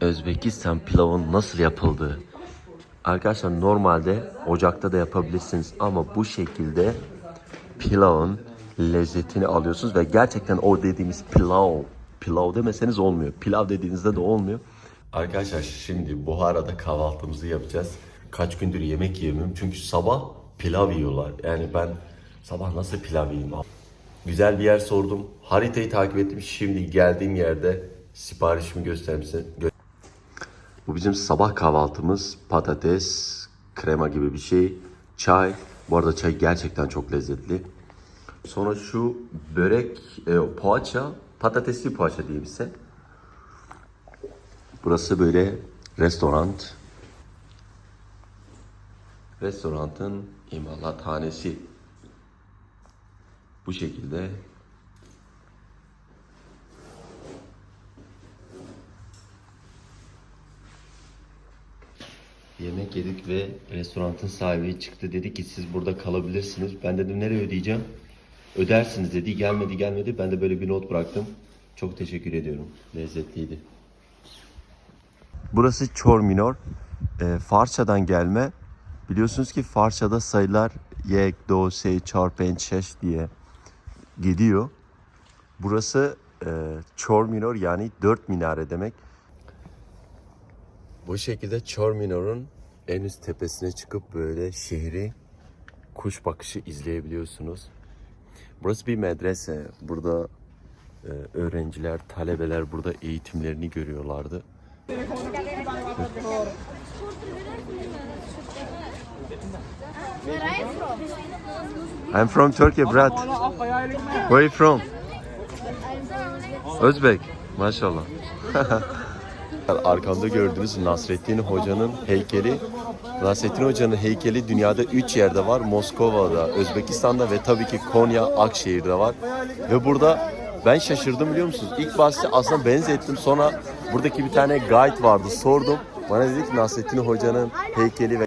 Özbekistan pilavın nasıl yapıldığı. Arkadaşlar normalde ocakta da yapabilirsiniz ama bu şekilde pilavın lezzetini alıyorsunuz ve gerçekten o dediğimiz pilav, pilav demeseniz olmuyor. Pilav dediğinizde de olmuyor. Arkadaşlar şimdi Buhara'da kahvaltımızı yapacağız. Kaç gündür yemek yemiyorum çünkü sabah pilav yiyorlar. Yani ben sabah nasıl pilav yiyeyim? Güzel bir yer sordum. Haritayı takip ettim. Şimdi geldiğim yerde siparişimi göstermişsin. Bu bizim sabah kahvaltımız. Patates, krema gibi bir şey. Çay. Bu arada çay gerçekten çok lezzetli. Sonra şu börek, e, poğaça, patatesli poğaça diyeyim size. Burası böyle restoran. Restoranın imalathanesi. Bu şekilde Yemek yedik ve restoranın sahibi çıktı dedi ki siz burada kalabilirsiniz. Ben dedim nereye ödeyeceğim? Ödersiniz dedi. Gelmedi gelmedi. Ben de böyle bir not bıraktım. Çok teşekkür ediyorum. Lezzetliydi. Burası Çor Minor. Ee, Farsçadan gelme. Biliyorsunuz ki Farsçada sayılar yek, do, sey, çar, penç, şeş diye gidiyor. Burası e, Çor Minor yani dört minare demek. Bu şekilde Çor Minor'un en üst tepesine çıkıp böyle şehri kuş bakışı izleyebiliyorsunuz. Burası bir medrese. Burada e, öğrenciler, talebeler burada eğitimlerini görüyorlardı. I'm from Turkey, Brad. Where are you from? Özbek. Maşallah. Arkamda gördüğünüz Nasrettin Hoca'nın heykeli. Nasrettin Hoca'nın heykeli dünyada 3 yerde var. Moskova'da, Özbekistan'da ve tabii ki Konya, Akşehir'de var. Ve burada ben şaşırdım biliyor musunuz? İlk başta aslında benzettim. Sonra buradaki bir tane guide vardı. Sordum. Bana dedi ki Nasrettin Hoca'nın heykeli ve